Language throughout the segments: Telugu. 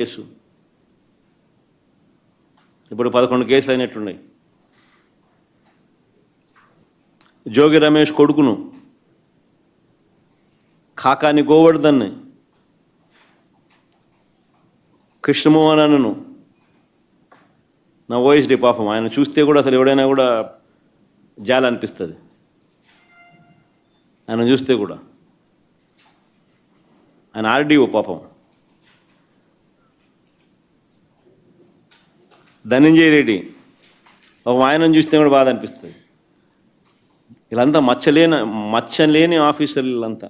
కేసు. ఇప్పుడు పదకొండు కేసులు అయినట్టున్నాయి. జోగి రమేష్ కొడుకును కాకాని గోవర్ధన్ని కృష్ణమోహనను నా ఓఎస్డి పాపం ఆయన చూస్తే కూడా అసలు ఎవడైనా కూడా జాల అనిపిస్తుంది ఆయన చూస్తే కూడా. ఆయన ఆర్డీఓ పాపం. ధనంజయ రెడ్డి ఒక ఆయనను చూస్తే కూడా బాధ అనిపిస్తుంది. వీళ్ళంతా మచ్చలేని మచ్చలేని ఆఫీసర్లు వీళ్ళంతా.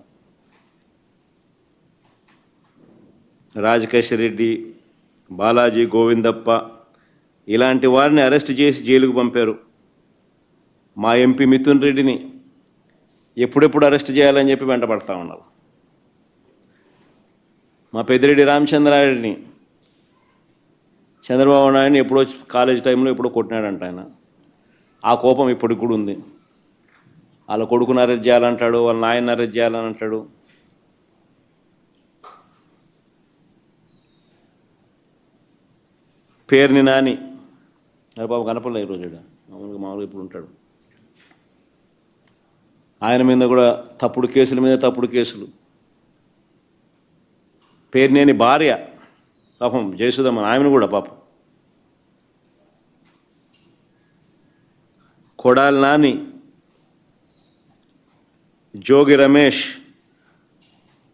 రాజకేశ్వర రెడ్డి బాలాజీ గోవిందప్ప ఇలాంటి వారిని అరెస్ట్ చేసి జైలుకు పంపారు. మా ఎంపీ మిథున్ రెడ్డిని ఎప్పుడెప్పుడు అరెస్ట్ చేయాలని చెప్పి వెంటపడతా ఉన్నారు. మా పెద్దిరెడ్డి రామచంద్రారెడ్డిని చంద్రబాబు నాయుడు ఎప్పుడో కాలేజ్ టైంలో ఎప్పుడో కొట్టినాడంట ఆయన. ఆ కోపం ఇప్పటికి కూడా ఉంది. వాళ్ళ కొడుకుని అరెస్ట్ చేయాలంటాడు వాళ్ళ నాయన్ని అరెస్ట్ చేయాలని అంటాడు పేరుని నాని. అరే బాబు కనపడలే ఈరోజు మామూలుగా మామూలుగా ఇప్పుడు ఉంటాడు. ఆయన మీద కూడా తప్పుడు కేసుల మీద తప్పుడు కేసులు. పేరునేని భార్య. పాపం జయసుధమ్మ ఆమెను కూడా పాపం. కొడాలి నాని జోగి రమేష్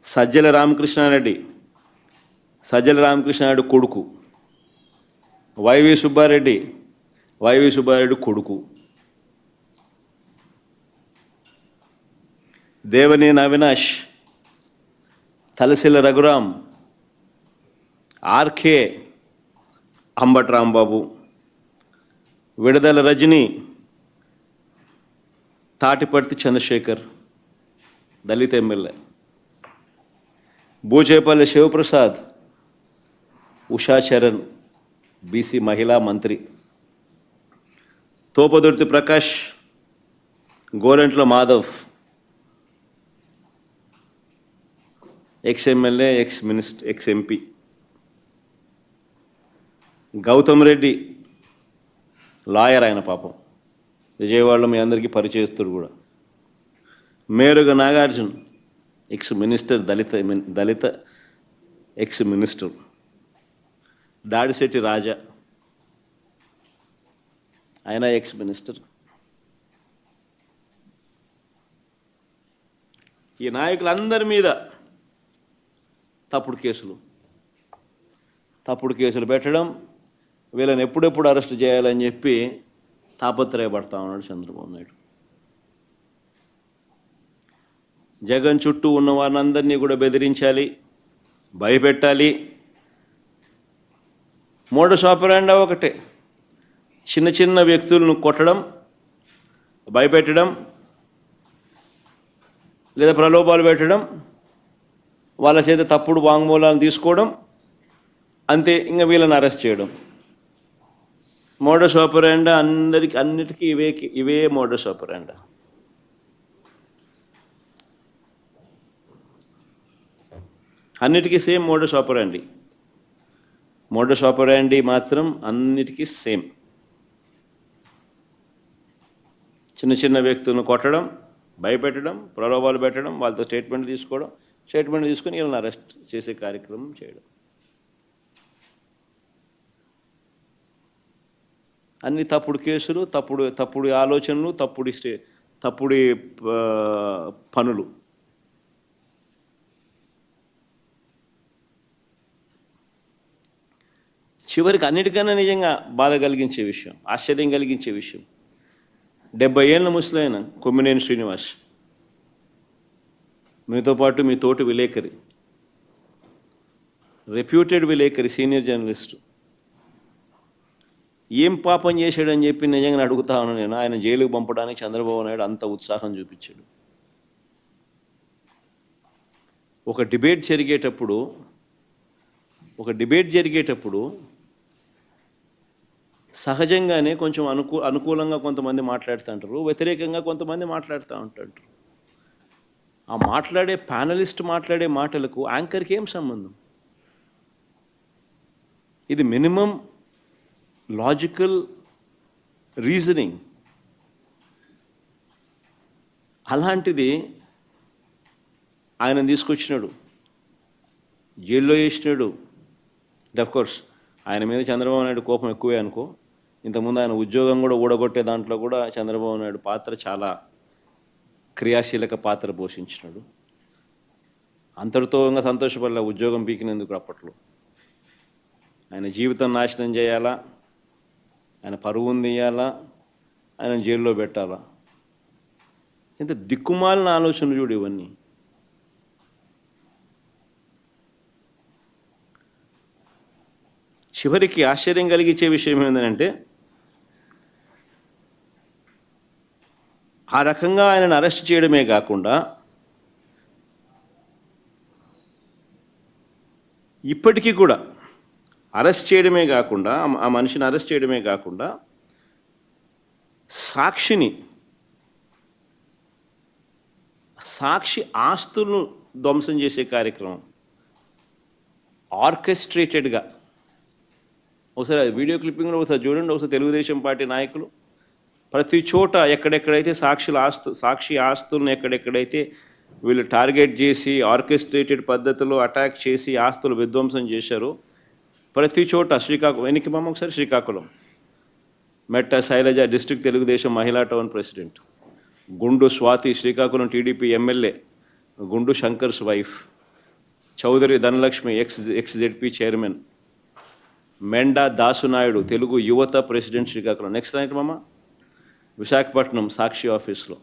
సజ్జల రామకృష్ణారెడ్డి సజ్జల రామకృష్ణారెడ్డి కొడుకు వైవి సుబ్బారెడ్డి వైవి సుబ్బారెడ్డి కొడుకు. దేవనేని అవినాష్ తలసిల రఘురాం ఆర్కే అంబట్ రాంబాబు విడుదల రజని తాటిపర్తి చంద్రశేఖర్ దళిత ఎమ్మెల్యే బూచేపల్లి శివప్రసాద్ ఉషా చరణ్ బీసీ మహిళా మంత్రి Topudurthi Prakash Gorantla Madhav ex MLA ex minister ex MP Goutham Reddy lawyer ఆయన పాపం. విజయవాడలో మీ అందరికీ పరిచయస్తుడు కూడా. మేరుగ నాగార్జున్ ఎక్స్ మినిస్టర్ దళిత దళిత ఎక్స్ మినిస్టర్ దాడిశెట్టి రాజా ఆయన ఎక్స్ మినిస్టర్ ఈ నాయకులందరి మీద తప్పుడు కేసులు. తప్పుడు కేసులు పెట్టడం వీళ్ళని ఎప్పుడెప్పుడు అరెస్ట్ చేయాలని చెప్పి తాపత్రయపడతా ఉన్నాడు చంద్రబాబు నాయుడు. జగన్ చుట్టూ ఉన్న వారిని కూడా బెదిరించాలి భయపెట్టాలి. మోడస్ ఆపరాండా ఒకటే. చిన్న చిన్న వ్యక్తులను కొట్టడం భయపెట్టడం లేదా ప్రలోభాలు పెట్టడం వాళ్ళ చేత తప్పుడు వాంగ్మూలాలను తీసుకోవడం అంతే ఇంకా వీళ్ళని అరెస్ట్ చేయడం. మోడస్ ఆపరాండా అందరికి అన్నిటికీ ఇవే ఇవే మోడస్ ఆపరాండా. అన్నిటికీ same modus operandi. Modus operandi మాత్రం అన్నిటికీ సేమ్. చిన్న చిన్న వ్యక్తులను కొట్టడం భయపెట్టడం ప్రలోభాలు పెట్టడం వాళ్ళతో స్టేట్మెంట్ తీసుకోవడం స్టేట్మెంట్ తీసుకొని వీళ్ళని అరెస్ట్ చేసే కార్యక్రమం చేయడం. అన్ని తప్పుడు కేసులు తప్పుడు తప్పుడు ఆలోచనలు తప్పుడు స్టే తప్పుడు పనులు. చివరికి అన్నిటికన్నా నిజంగా బాధ కలిగించే విషయం ఆశ్చర్యం కలిగించే విషయం. డెబ్బై ఏళ్ళ ముసలైన కొమ్మినేని శ్రీనివాస్. మీతో పాటు మీ తోటి విలేకరి రెప్యూటెడ్ విలేకరి సీనియర్ జర్నలిస్ట్. ఏం పాపం చేశాడని చెప్పి నిజంగా అడుగుతాను నేను. ఆయన జైలుకు పంపడానికి చంద్రబాబు నాయుడు అంత ఉత్సాహం చూపించాడు. ఒక డిబేట్ జరిగేటప్పుడు ఒక డిబేట్ జరిగేటప్పుడు సహజంగానే కొంచెం అనుకూ అనుకూలంగా కొంతమంది మాట్లాడుతూ ఉంటారు వ్యతిరేకంగా కొంతమంది మాట్లాడుతూ ఉంటారు. ఆ మాట్లాడే ప్యానలిస్ట్ మాట్లాడే మాటలకు యాంకర్కి ఏం సంబంధం? ఇది మినిమం లాజికల్ రీజనింగ్ అలాంటిది ఆయన తీసుకొచ్చినాడు. జైల్లో వేసినాడు అంటే కోర్స్ ఆయన మీద చంద్రబాబు నాయుడు కోపం ఎక్కువే అనుకో. ఇంతకుముందు ఆయన ఉద్యోగం కూడా ఊడగొట్టే దాంట్లో కూడా చంద్రబాబు నాయుడు పాత్ర చాలా క్రియాశీలక పాత్ర పోషించినాడు. అంతటితో సంతోషపడలే ఉద్యోగం పీకినందుకు అప్పట్లో. ఆయన జీవితం నాశనం చేయాలా? ఆయన పరువును తీయాలా ఆయన జైల్లో పెట్టాలా? ఇంత దిక్కుమాలిన ఆలోచనలు చూడు ఇవన్నీ. చివరికి ఆశ్చర్యం కలిగించే విషయం ఏంటంటే ఆ రకంగా ఆయనను అరెస్ట్ చేయడమే కాకుండా ఇప్పటికీ కూడా అరెస్ట్ చేయడమే కాకుండా ఆ- మనిషిని అరెస్ట్ చేయడమే కాకుండా సాక్షిని సాక్షి ఆస్తులను ధ్వంసం చేసే కార్యక్రమం ఆర్కెస్ట్రేటెడ్గా. ఒకసారి వీడియో క్లిప్పింగ్లో ఒకసారి చూడండి ఒకసారి తెలుగుదేశం పార్టీ నాయకులు. ప్రతి చోట ఎక్కడెక్కడైతే సాక్షుల ఆస్తు సాక్షి ఆస్తులను ఎక్కడెక్కడైతే వీళ్ళు టార్గెట్ చేసి ఆర్కెస్ట్రేటెడ్ పద్ధతిలో అటాక్ చేసి ఆస్తులు విధ్వంసం చేశారో ప్రతి చోట శ్రీకాకుళం ఎన్నికి మామ ఒకసారి శ్రీకాకుళం. మెట్ట శైలజ డిస్టిక్ తెలుగుదేశం మహిళా టౌన్ ప్రెసిడెంట్. గుండు Swathi Srikakulam TDP MLA. Gundu Shankar's wife. Chowdary Dhanalakshmi ex ex ZP chairman. Menda Dasunaidu Telugu యువత ప్రెసిడెంట్ శ్రీకాకుళం. నెక్స్ట్ నైట్ మామ. విశాఖపట్నం సాక్షి ఆఫీస్లో.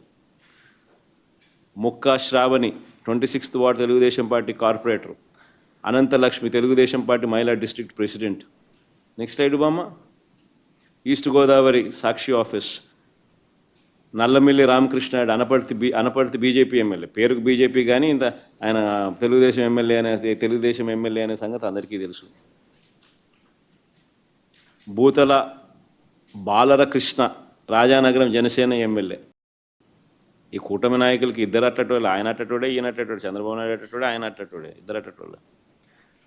Mukka Sravani twenty sixth ward Telugudesam party corporator. Ananthalakshmi Telugudesam party మహిళా డిస్ట్రిక్ట్ ప్రెసిడెంట్. నెక్స్ట్ సైడ్ బామ్మ east Godavari Sakshi office. Nallamilli Ramakrishna Anaparthi B Anaparthi BJP MLA. పేరుకు బీజేపీ కానీ ఇంత ఆయన తెలుగుదేశం ఎమ్మెల్యే అనే తెలుగుదేశం ఎమ్మెల్యే అనే సంగతి అందరికీ తెలుసు. భూతల బాలర కృష్ణ రాజానగరం జనసేన ఎమ్మెల్యే. ఈ కూటమి నాయకులకి ఇద్దరు అట్టటోళ్ళు ఆయన అట్టటోడే ఈయన అట్టటోడు చంద్రబాబు నాయుడు అట్టటోడే ఆయన అట్టటోడే ఇద్దరు అట్టటోళ్ళు.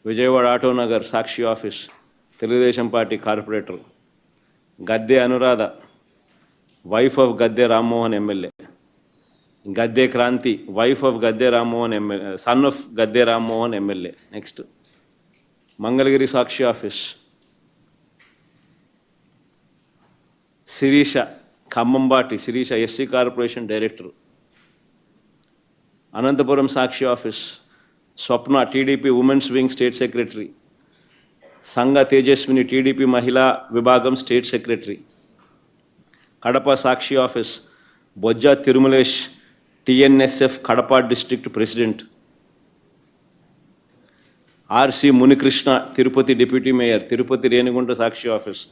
Vijayawada Auto Nagar Sakshi office Telugu Desam party corporator Gadde Anuradha wife of Gadde Rammohan MLA. Gadde Kranti wife of Gadde Rammohan MLA son of Gadde Rammohan MLA. Next Mangalagiri Sakshi office. Sirisha Khammambati Sirisha SC corporation director. Anantapuram Sakshi office. Swapna TDP women's wing state secretary. Sangha Tejaswini TDP మహిళా విభాగం state secretary. Kadapa Sakshi office Bojja Tirumalesh TNSF Kadapa district president. RC Munikrishna Tirupati deputy mayor Tirupati Renigunta Sakshi office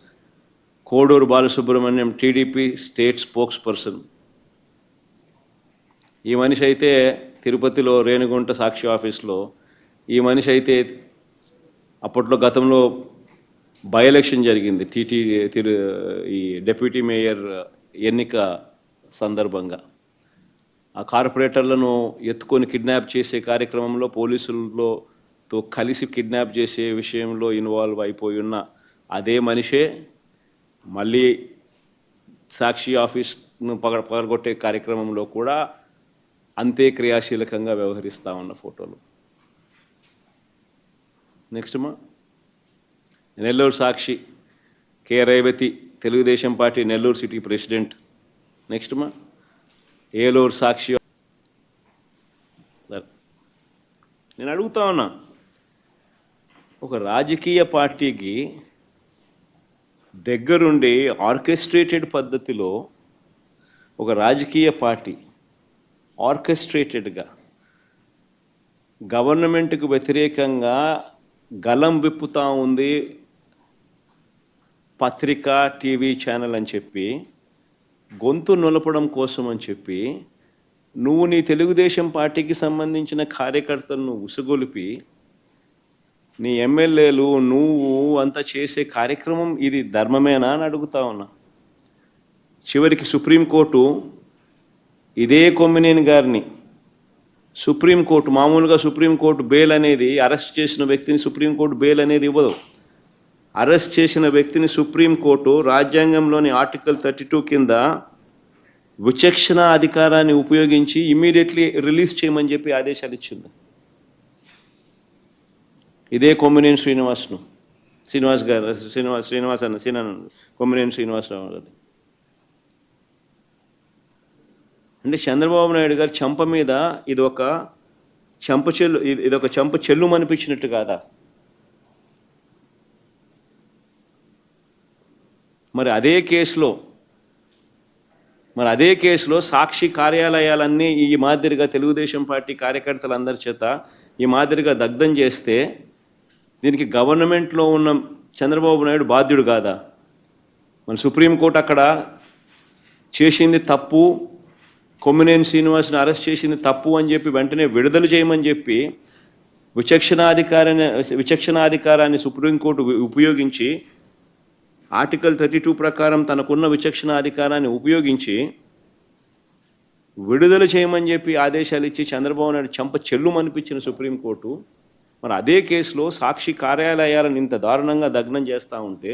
Koduru Balasubrahmanyam TDP state spokesperson ఈ మనిషి అయితే తిరుపతిలో రేణుగుంట సాక్షి ఆఫీస్లో ఈ మనిషి అయితే అప్పట్లో గతంలో బై ఎలక్షన్ జరిగింది టీటీ తిరు ఈ డెప్యూటీ మేయర్ ఎన్నిక సందర్భంగా. ఆ కార్పొరేటర్లను ఎత్తుకొని కిడ్నాప్ చేసే కార్యక్రమంలో పోలీసులతో కలిసి కిడ్నాప్ చేసే విషయంలో ఇన్వాల్వ్ అయిపోయి ఉన్న అదే మనిషే మళ్ళీ సాక్షి ఆఫీస్ను పగ పగలగొట్టే కార్యక్రమంలో కూడా అంతే క్రియాశీలకంగా వ్యవహరిస్తా ఉన్న ఫోటోలు. నెక్స్ట్ మా Nellore Sakshi K Revathi Telugudesam party Nellore city president. Next మా ఏలూరు సాక్షి నేను అడుగుతా ఉన్నా ఒక రాజకీయ పార్టీకి దగ్గరుండి ఆర్కెస్ట్రేటెడ్ పద్ధతిలో ఒక రాజకీయ పార్టీ ఆర్కెస్ట్రేటెడ్గా గవర్నమెంట్కు వ్యతిరేకంగా గలం విప్పుతా ఉంది పత్రిక టీవీ ఛానల్ అని చెప్పి గొంతు నులపడం కోసం అని చెప్పి నువ్వు నీ తెలుగుదేశం పార్టీకి సంబంధించిన కార్యకర్తలను ఉసుగొలిపి నీ ఎమ్మెల్యేలు నువ్వు అంతా చేసే కార్యక్రమం ఇది ధర్మమేనా అని అడుగుతా ఉన్నా. చివరికి సుప్రీంకోర్టు ఇదే కొమ్మినేని గారిని. సుప్రీంకోర్టు మామూలుగా సుప్రీంకోర్టు బెయిల్ అనేది అరెస్ట్ చేసిన వ్యక్తిని సుప్రీంకోర్టు బెయిల్ అనేది ఇవ్వదు. అరెస్ట్ చేసిన వ్యక్తిని సుప్రీంకోర్టు రాజ్యాంగంలోని ఆర్టికల్ థర్టీ టూ కింద విచక్షణ అధికారాన్ని ఉపయోగించి ఇమీడియట్లీ రిలీజ్ చేయమని చెప్పి ఆదేశాలు ఇచ్చింది. ఇదే కొమ్మినేని శ్రీనివాస్ను. శ్రీనివాస్ గారు శ్రీనివాస్ శ్రీనివాస్ అన్న సీనన్ కొమ్మినేని శ్రీనివాసరావు గారు అంటే చంద్రబాబు నాయుడు గారు చెంప మీద ఇది ఒక చెంప చెల్లు ఇది ఒక చెంప చెల్లు అనిపించినట్టు కాదా? మరి అదే కేసులో మరి అదే కేసులో సాక్షి కార్యాలయాలన్నీ ఈ మాదిరిగా తెలుగుదేశం పార్టీ కార్యకర్తలందరి చేత ఈ మాదిరిగా దగ్ధం చేస్తే దీనికి గవర్నమెంట్లో ఉన్న చంద్రబాబు నాయుడు బాధ్యుడు కాదా? మన సుప్రీంకోర్టు అక్కడ చేసింది తప్పు కొమ్మినేని శ్రీనివాస్ని అరెస్ట్ చేసింది తప్పు అని చెప్పి వెంటనే విడుదల చేయమని చెప్పి విచక్షణాధికారాన్ని విచక్షణాధికారాన్ని సుప్రీంకోర్టు ఉపయోగించి ఆర్టికల్ థర్టీ టూ ప్రకారం తనకున్న విచక్షణాధికారాన్ని ఉపయోగించి విడుదల చేయమని చెప్పి ఆదేశాలు ఇచ్చి చంద్రబాబు నాయుడు చెంప చెల్లుమనిపించిన సుప్రీంకోర్టు మరి అదే కేసులో సాక్షి కార్యాలయాలను ఇంత దారుణంగా దగ్నం చేస్తూ ఉంటే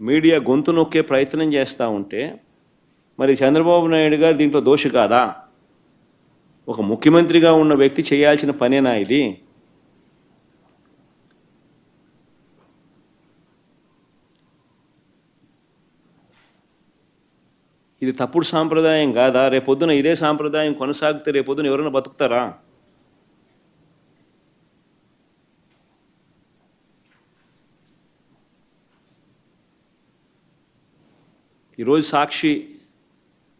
మీడియా గొంతు నొక్కే ప్రయత్నం చేస్తూ ఉంటే మరి చంద్రబాబు నాయుడు గారు దీంట్లో దోషి కాదా? ఒక ముఖ్యమంత్రిగా ఉన్న వ్యక్తి చేయాల్సిన పనేనా ఇది? ఇది తప్పుడు సాంప్రదాయం కాదా? రేపొద్దున ఇదే సాంప్రదాయం కొనసాగితే రేపొద్దున ఎవరైనా బతుకుతారా? ఈరోజు సాక్షి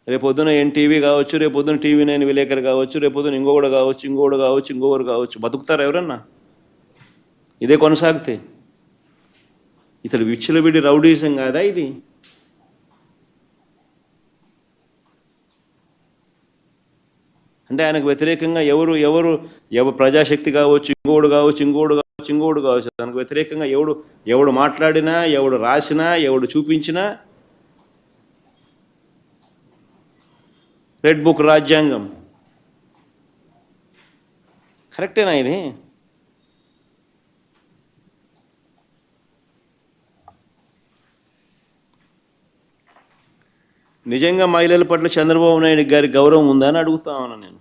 రేపొద్దున ఎన్టీవీ కావచ్చు రేపొద్దున టీవీ నైన్ విలేకరు కావచ్చు రేపొద్దున ఇంకొకడు కావచ్చు ఇంకొకడు కావచ్చు ఇంకొకరు కావచ్చు. బతుకుతారు ఎవరన్నా? ఇదే కొనసాగితే. ఇతడు విచ్చలవిడి రౌడీజం కాదా ఇది? అంటే ఆయనకు వ్యతిరేకంగా ఎవరు ఎవరు ఎవరు ప్రజాశక్తి కావచ్చు ఇంకోడు కావచ్చు ఇంకోడు కావచ్చు ఇంకోడు కావచ్చు. దానికి వ్యతిరేకంగా ఎవడు ఎవడు మాట్లాడినా ఎవడు రాసినా ఎవడు చూపించినా రెడ్ బుక్ రాజ్యాంగం. కరెక్టేనా ఇది? నిజంగా మహిళల పట్ల చంద్రబాబు నాయుడు గారి గౌరవం ఉందా అని అడుగుతా ఉన్నా నేను.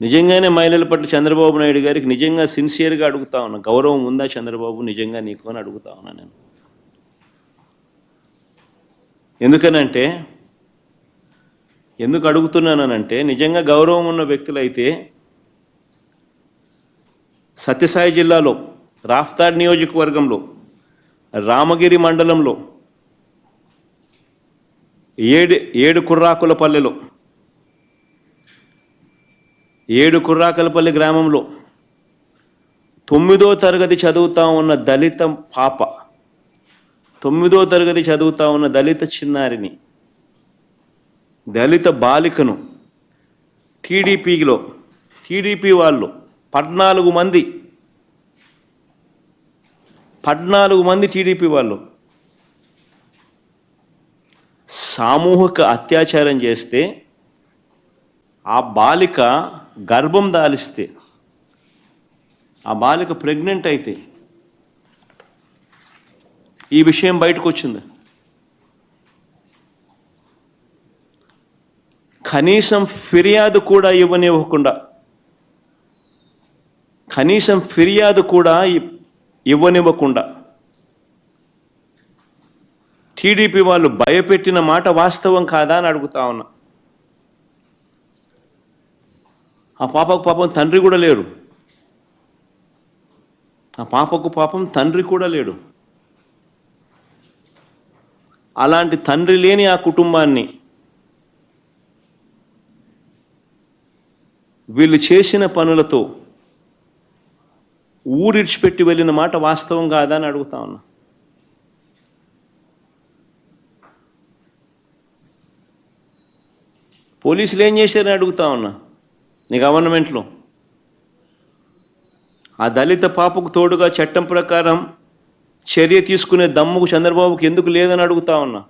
నిజంగానే మహిళల పట్ల చంద్రబాబు నాయుడు గారికి నిజంగా సిన్సియర్గా అడుగుతా ఉన్నా. గౌరవం ఉందా చంద్రబాబు? నిజంగా నీకు అని అడుగుతా ఉన్నా నేను. ఎందుకనంటే ఎందుకు అడుగుతున్నానంటే నిజంగా గౌరవం ఉన్న వ్యక్తులైతే సత్యసాయి జిల్లాలో రాఫ్తాడ్ నియోజకవర్గంలో రామగిరి మండలంలో ఏడు ఏడు కుర్రాకులపల్లెలో ఏడు కుర్రాకులపల్లి గ్రామంలో తొమ్మిదో తరగతి చదువుతా ఉన్న దళిత పాప తొమ్మిదో తరగతి చదువుతా ఉన్న దళిత చిన్నారిని దళిత బాలికను టీడీపీలో టీడీపీ వాళ్ళు పద్నాలుగు మంది పద్నాలుగు మంది టీడీపీ వాళ్ళు సామూహిక అత్యాచారం చేస్తే ఆ బాలిక గర్భం దాలిస్తే ఆ బాలిక ప్రెగ్నెంట్ అయితే ఈ విషయం బయటకు వచ్చింది కనీసం ఫిర్యాదు కూడా ఇవ్వనివ్వకుండా కనీసం ఫిర్యాదు కూడా ఇవ్వనివ్వకుండా టీడీపీ వాళ్ళు భయపెట్టిన మాట వాస్తవం కాదా అని అడుగుతా ఉన్నా. ఆ పాపకు పాపం తండ్రి కూడా లేడు. ఆ పాపకు పాపం తండ్రి కూడా లేడు. అలాంటి తండ్రి లేని ఆ కుటుంబాన్ని వీళ్ళు చేసిన పనులతో ఊరిడిచిపెట్టి వెళ్ళిన మాట వాస్తవం కాదా అని అడుగుతా ఉన్నా. పోలీసులు ఏం చేశారని అడుగుతా ఉన్నా. నీ గవర్నమెంట్లో. ఆ దళిత పాపకు తోడుగా చట్టం ప్రకారం చర్య తీసుకునే దమ్ముకు చంద్రబాబుకి ఎందుకు లేదని అడుగుతా ఉన్నా.